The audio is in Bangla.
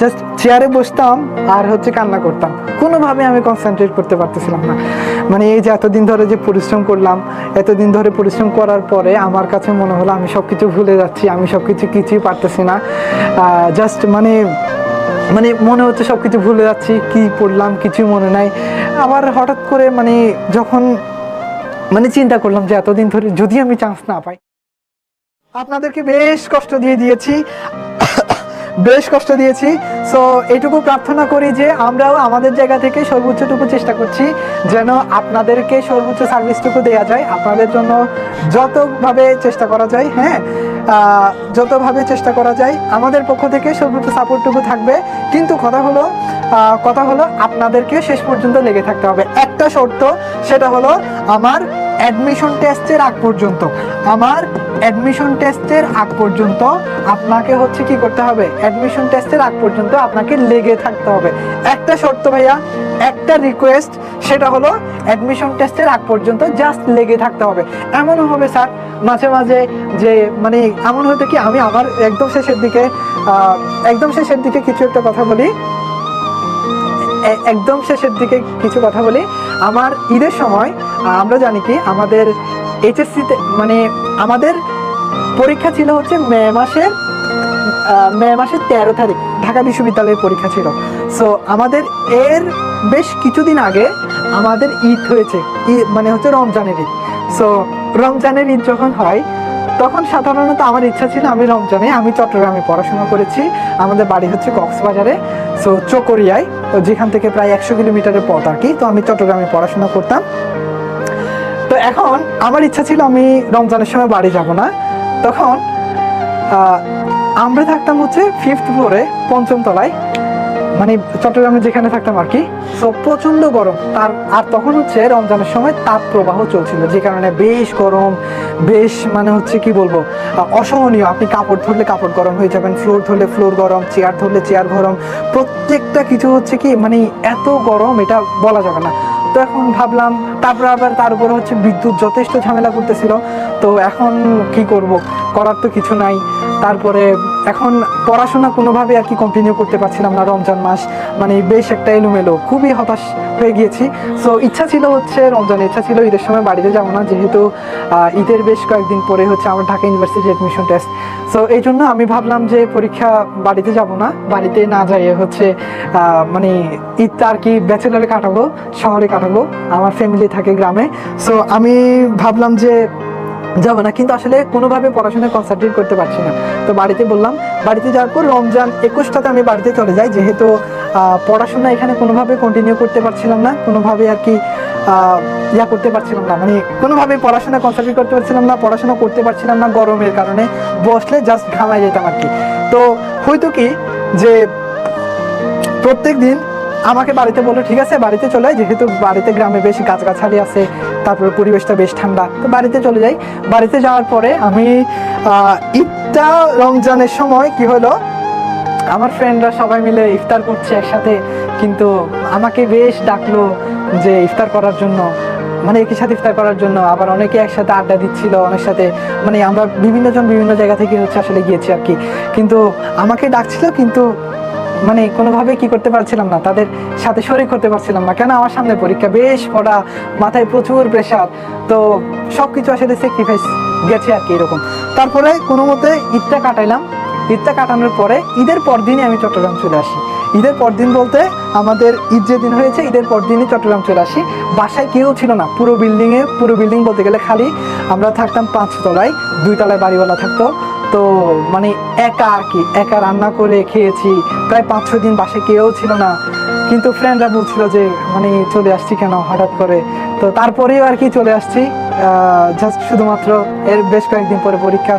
জাস্ট চেয়ারে বসতাম আর হচ্ছে কান্না করতাম। কোনোভাবে আমি কনসেন্ট্রেট করতে পারতেছিলাম না। মানে এই যে এতদিন ধরে যে পরিশ্রম করলাম, এতদিন ধরে পরিশ্রম করার পরে আমার কাছে মনে হলো আমি সব কিছু ভুলে যাচ্ছি, আমি সব কিছু কিছুই পারতেছি না। জাস্ট মানে মানে মনে হচ্ছে সব কিছু ভুলে যাচ্ছি, কি পড়লাম কিছুই মনে নাই। আবার হঠাৎ করে মানে যখন মানে চিন্তা করলাম যে এতদিন ধরে যদি আমি চান্স না পাই। আপনাদেরকে বেশ কষ্ট দিয়ে দিয়েছি। বেশ কষ্ট দিয়েছি। সো এটুকু প্রার্থনা করি যে আমরাও আমাদের জায়গা থেকে সর্বোচ্চটুকু চেষ্টা করছি যেন আপনাদেরকে সর্বোচ্চ সার্ভিসটুকু দেওয়া যায়, আপনাদের জন্য যতভাবে চেষ্টা করা যায় হ্যাঁ যতভাবে চেষ্টা করা যায়, আমাদের পক্ষ থেকে সর্বোচ্চ সাপোর্টটুকু থাকবে। কিন্তু কথা হলো কথা হলো আপনাদেরকে শেষ পর্যন্ত লেগে থাকতে হবে। একটা শর্ত, সেটা হলো আমার অ্যাডমিশন টেস্টের আগ পর্যন্ত। আমার অ্যাডমিশন টেস্টের আগ পর্যন্ত আপনাকে হচ্ছে কি করতে হবে? অ্যাডমিশন টেস্টের আগ পর্যন্ত আপনাকে লেগে থাকতে হবে। একটা শর্ত ভাইয়া, একটা রিকোয়েস্ট সেটা হলো অ্যাডমিশন টেস্টের আগ পর্যন্ত জাস্ট লেগে থাকতে হবে। এমনও হবে স্যার, মাঝে মাঝে যে মানে এমন হতে কি আমি আমার একদম শেষের দিকে একদম শেষের দিকে কিছু একটা কথা বলি। একদম শেষের দিকে কিছু কথা বলি। আমার ঈদের সময় আমরা জানি কি, আমাদের এইচএসসিতে মানে আমাদের পরীক্ষা ছিল হচ্ছে মে মাসের মে মাসের তেরো তারিখ, ঢাকা বিশ্ববিদ্যালয়ের পরীক্ষা ছিল। সো আমাদের এর বেশ কিছুদিন আগে আমাদের ঈদ হয়েছে, ঈদ মানে হচ্ছে রমজানের ঈদ। সো রমজানের ঈদ যখন হয় তখন সাধারণত আমার ইচ্ছা ছিল, আমি রমজানে, আমি চট্টগ্রামে পড়াশোনা করেছি। আমাদের বাড়ি হচ্ছে কক্সবাজারে সো চকরিয়ায়, তো যেখান থেকে প্রায় একশো কিলোমিটারের পথ আর কি, তো আমি চট্টগ্রামে পড়াশোনা করতাম। তো এখন আমার ইচ্ছা ছিল, আমি রমজানের সময় বাড়ি যাব না। তখন আমরা থাকতাম হচ্ছে ফিফথ ফ্লোরে পঞ্চম তলায় মানে চট্টগ্রামে যেখানে থাকতাম আর কি তো প্রচণ্ড গরম। তার, আর তখন হচ্ছে রমজানের সময় তাপ প্রবাহ চলছিল, যে কারণে বেশ গরম, বেশ মানে হচ্ছে কি বলব অসহনীয়। আপনি কাপড় ধরলে কাপড় গরম হয়ে যাবেন, ফ্লোর ধরলে ফ্লোর গরম, চেয়ার ধরলে চেয়ার গরম, প্রত্যেকটা কিছু হচ্ছে কি মানে এত গরম, এটা বলা যাবে না। তো এখন ভাবলাম, তারপর আবার তার উপরে হচ্ছে বিদ্যুৎ যথেষ্ট ঝামেলা করতেছিল। তো এখন কি করব? করার তো কিছু নাই। তারপরে এখন পড়াশোনা কোনোভাবে আর কি কন্টিনিউ করতে পারছিলাম না রমজান মাস। মানে বেশ একটা এলোমেলো, খুবই হতাশ হয়ে গিয়েছি। সো ইচ্ছা ছিল হচ্ছে রমজান ইচ্ছা ছিল ঈদের সময় বাড়িতে যাব না। যেহেতু ঈদের বেশ কয়েকদিন পরে হচ্ছে আমার Dhaka university admission test so এই জন্য আমি ভাবলাম যে পরীক্ষা বাড়িতে যাব না। বাড়িতে না যাইয়ে হচ্ছে মানে ঈদটা আর কি ব্যাচেলারে কাটাবো, শহরে কাটাবো। আমার ফ্যামিলি থাকে গ্রামে। সো আমি ভাবলাম যে যাব না। কিন্তু আসলে কোনোভাবে পড়াশোনায় কনসেন্ট্রেট করতে পারছি না। তো বাড়িতে বললাম, বাড়িতে যাওয়ার পর রমজান একুশটাতে আমি বাড়িতে চলে যাই। যেহেতু পড়াশোনা এখানে কোনোভাবে কন্টিনিউ করতে পারছিলাম না, কোনোভাবে আর কি ইয়া করতে পারছিলাম না। মানে কোনোভাবে পড়াশোনা কনসেন্ট্রেট করতে পারছিলাম না, পড়াশোনা করতে পারছিলাম না গরমের কারণে, বসলে জাস্ট ঘামাই যেতাম আর কি। তো হয়তো কি যে প্রত্যেক দিন আমাকে বাড়িতে বলল, ঠিক আছে, বাড়িতে চলে আয়, যেহেতু বাড়িতে গ্রামে বেশ গাছগাছালি আছে, তারপরে পরিবেশটা বেশ ঠান্ডা। তো বাড়িতে চলে যাই। বাড়িতে যাওয়ার পরে আমি ঈদটা রমজানের সময় কি হলো, আমার ফ্রেন্ডরা সবাই মিলে ইফতার করছে একসাথে, কিন্তু আমাকে বেশ ডাকলো যে ইফতার করার জন্য মানে একই সাথে ইফতার করার জন্য। আবার অনেকে একসাথে আড্ডা দিচ্ছিল অনেক সাথে মানে আমরা বিভিন্ন জন বিভিন্ন জায়গা থেকে হচ্ছে আসলে গিয়েছি আর কি। কিন্তু আমাকে ডাকছিল, কিন্তু মানে কোনোভাবে কি করতে পারছিলাম না, তাদের সাথে শরিক করতে পারছিলাম না। কেন আমার সামনে পরীক্ষা? বেশ পড়া মাথায় প্রচুর প্রেশার তো সব কিছু আসলে স্যাক্রিফাইস গেছে আর কি এরকম। তারপরে কোনো মতে ঈদটা কাটাইলাম। ঈদটা কাটানোর পরে ঈদের পর দিনই আমি চট্টগ্রাম চলে আসি। ঈদের পর দিন বলতে আমাদের ঈদ যেদিন হয়েছে, ঈদের পর দিনই চট্টগ্রাম চলে আসি। বাসায় কেউ ছিল না। পুরো বিল্ডিংয়ে পুরো বিল্ডিং বলতে গেলে খালি আমরা থাকতাম পাঁচ তলায় দুই তলায় বাড়িওয়ালা থাকতো। তো মানে একা আর কি, একা রান্না করে খেয়েছি। প্রায় পাঁচ ছ দিন বাসে কেউ ছিল না। কিন্তু ফ্রেন্ডরা বলছিল যে মানে চলে আসছি কেন হঠাৎ করে? তো তারপরেও আর কি চলে আসছি। জাস্ট শুধুমাত্র এর বেশ কয়েকদিন পরে পরীক্ষা